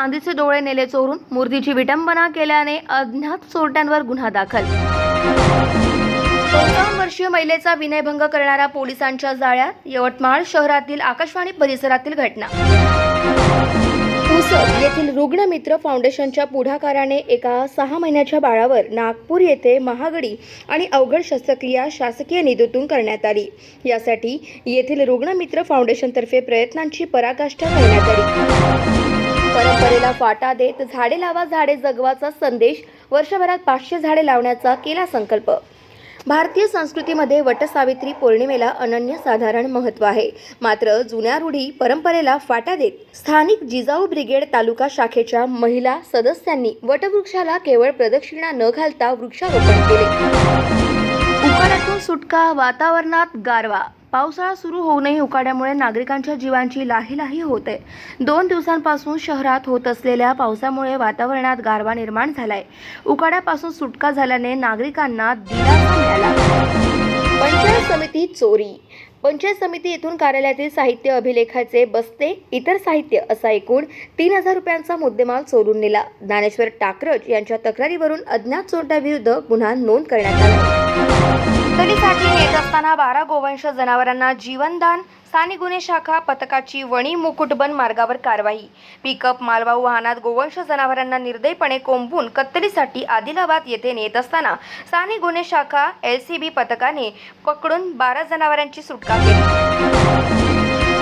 चांदीचे डोळे नेले चोरून मूर्तीची विटंबना केल्याने अज्ञात चोरट्यांवर गुन्हा दाखल. वर्षीय महिलेचा विनयभंग करणाऱ्या पोलिसांच्या जाळ्यात यवतमाळ शहरातील आकाशवाणी परिसरातील घटना. पुसद येथील रुग्णमित्र फाउंडेशनच्या पुढाकाराने एका सहा महिन्याच्या बाळावर नागपूर येथे महागडी आणि अवघड शस्त्रक्रिया शासकीय निधीतून करण्यात आली. यासाठी येथील रुग्णमित्र फाउंडेशनतर्फे प्रयत्नांची पराकाष्ठा करण्यात आली. परंपरेला फाटा देत झाडे लावा झाडे जगवाचा संदेश वर्षभरात पाचशे झाडे लावण्याचा केला संकल्प. भारतीय संस्कृतीमध्ये वटसावित्री पौर्णिमेला अनन्यसाधारण महत्त्व आहे. मात्र जुन्या रूढी परंपरेला फाटा देत स्थानिक जिजाऊ ब्रिगेड तालुका शाखेच्या महिला सदस्यांनी वटवृक्षाला केवळ प्रदक्षिणा न घालता वृक्षारोपण केले. उकाड्यातून सुटका वातावरणात गारवा. पावसाळा सुरू होऊनही उकाड्यामुळे नागरिकांच्या जीवांची लाहीलाही होते. दोन दिवसांपासून शहरात होत असलेल्या पावसामुळे वातावरणात गारवा निर्माण झालाय. उकाड्यापासून सुटका झाल्याने नागरिकांना दिलासा मिळाला. पंचायत समिती चोरी. पंचायत समिती येथून कार्यालयातील साहित्य अभिलेखाचे बस्ते इतर साहित्य असा एकूण तीन हजार रुपयांचा मुद्देमाल चोरून नेला. ज्ञानेश्वर टाकरज यांच्या तक्रारीवरून अज्ञात चोरट्याविरुद्ध गुन्हा नोंद करण्यात आला. तरीसाठी नेत असताना बारा गोवंश जनावरांना जीवनदान स्थानिक गुन्हे शाखा पथकाची वणी मुकुटबन मार्गावर कारवाई. पिकअप मालवाहू वाहनात गोवंश जनावरांना निर्दयपणे कोंबून कत्तलीसाठी आदिलाबाद येथे नेत असताना स्थानिक गुन्हे शाखा एल सी बी पथकाने पकडून बारा जनावरांची सुटका केली.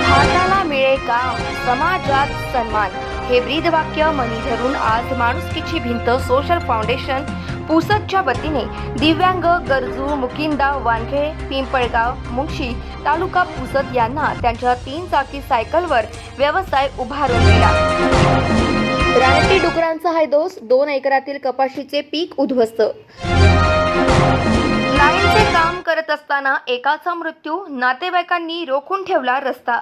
हाताला मिळे काम समाजात सन्मान. हे ब्रीदवाक्य मनी धरून आज माणुसकीची भिंत सोशल फाउंडेशन पुसदच्या वतीने दिव्यांग गरजू मुकिंदा वानखेडे पिंपळगाव मुंगशी तालुका पुसद यांना त्यांच्या तीन चाकी सायकलवर व्यवसाय उभारून दिला. रानटी डुकरांचा हैदोस दोन एकरातील कपाशीचे पीक उद्ध्वस्त लाईनचे काम करत असताना एकाचा मृत्यू नातेवाईकांनी रोखून ठेवला रस्ता.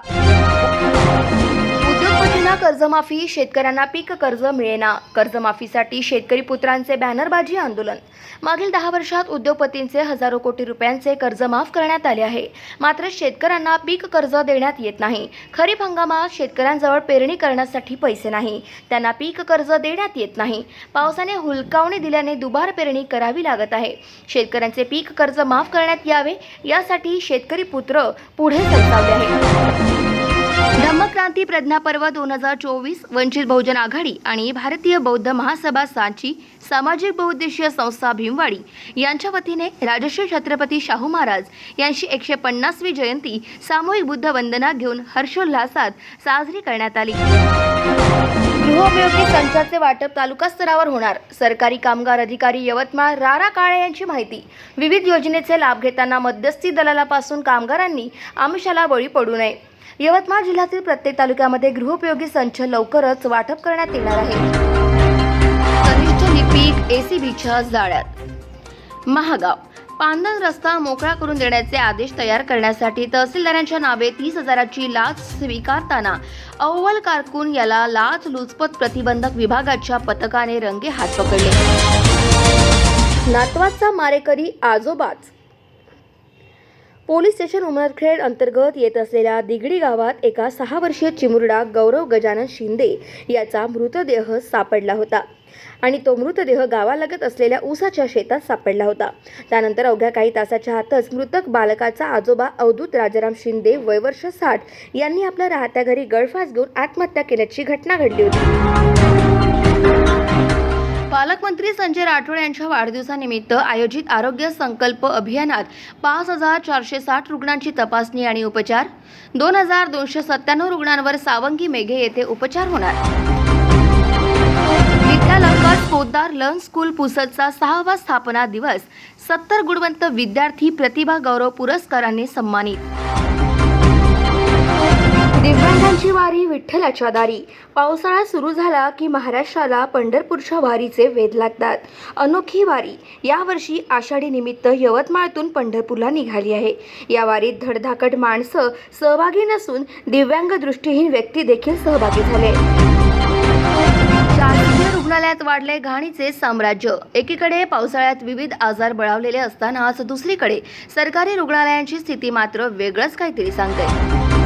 पुन्हा कर्जमाफी शेतकऱ्यांना पीक कर्ज मिळेना. कर्जमाफीसाठी शेतकरी पुत्रांचे बॅनरबाजी आंदोलन. मागील दहा वर्षात उद्योगपतींचे हजारो कोटी रुपयांचे कर्ज माफ करण्यात आले आहे. मात्र शेतकऱ्यांना पीक कर्ज देण्यात येत नाही. खरीप हंगामात शेतकऱ्यांजवळ पेरणी करण्यासाठी पैसे नाही. त्यांना पीक कर्ज देण्यात येत नाही. पावसाने हुलकावणी दिल्याने दुबार पेरणी करावी लागत आहे. शेतकऱ्यांचे पीक कर्ज माफ करण्यात यावे यासाठी शेतकरी पुत्र पुढे सरसावले आहेत. क्रांती प्रज्ञापर्व दोन हजार चोवीस वंचित बहुजन आघाडी आणि भारतीय बौद्ध महासभा सांची सामाजिक बहुउद्देशीय संस्था भीमवाडी यांच्या वतीने राजश्री छत्रपती शाहू महाराज यांची एकशे पन्नासवी जयंती सामूहिक बुद्ध वंदना घेऊन हर्षोल्हासात साजरी करण्यात आली. उपयोगी संचाचे वाटप तालुका स्तरावर होणार. सरकारी कामगार अधिकारी यवतमाळ रारा काळे यांची माहिती. विविध योजनेचे लाभ घेताना मध्यस्थी दलालापासून कामगारांनी आमिषाला बळी पडू नये. यवतमाळ जिल्ह्यातील प्रत्येक तालुक्यामध्ये गृहोपयोगी संच लवकरच वाटप करण्यात येणार आहे. कनिष्ठ लिपिक एसीबीच्या जाळ्यात. महागाव. पांदन रस्ता मोकळा करून देण्याचे आदेश तयार करण्यासाठी तहसीलदारांच्या नावे तीस हजाराची लाच स्वीकारताना अव्वल कारकून याला लाच लुचपत प्रतिबंधक विभागाच्या पथकाने रंगे हात पकडले. नातवाचा मारेकरी आजोबाच. पोलीस स्टेशन उमरखेड अंतर्गत येत असलेल्या दिगडी गावात एका सहा वर्षीय चिमुरडा गौरव गजानन शिंदे याचा मृतदेह सापडला होता. आणि तो मृतदेह गावालगत असलेल्या ऊसाच्या शेतात सापडला होता. त्यानंतर अवघ्या काही तासाच्या आतच मृतक बालकाचा आजोबा अवधूत राजाराम शिंदे वयवर्ष साठ यांनी आपल्या राहत्या घरी गळफास घेऊन आत्महत्या केल्याची घटना घडली होती. पालकमंत्री संजय राठोड यांच्या वाढदिवसानिमित्त आयोजित आरोग्य संकल्प अभियानात पाच हजार चारशे साठ रुग्णांची तपासणी आणि उपचार. दोन हजार दोनशे सत्त्याण्णव रुग्णांवर सावंगी मेघे येथे उपचार होणार. विद्यालंकार पोद्दार लर्न स्कूल पुसदचा सहावा स्थापना दिवस. सत्तर गुणवंत विद्यार्थी प्रतिभा गौरव पुरस्काराने सन्मानित. दिव्यांगांची वारी विठ्ठलाच्या दारी. पावसाळा सुरू झाला की महाराष्ट्राला पंढरपूरच्या वारीचे वेध लागतात. अनोखी वारी. यावर्षी आषाढी निमित्त यवतमाळतून पंढरपूरला निघाली आहे. या वारीत धडधाकट माणसं सहभागी नसून दिव्यांग दृष्टीहीन व्यक्ती देखील सहभागी झाले. रुग्णालयात वाढले घाणीचे साम्राज्य. एकीकडे पावसाळ्यात विविध आजार बळावलेले असतानाच दुसरीकडे सरकारी रुग्णालयांची स्थिती मात्र वेगळंच काहीतरी सांगते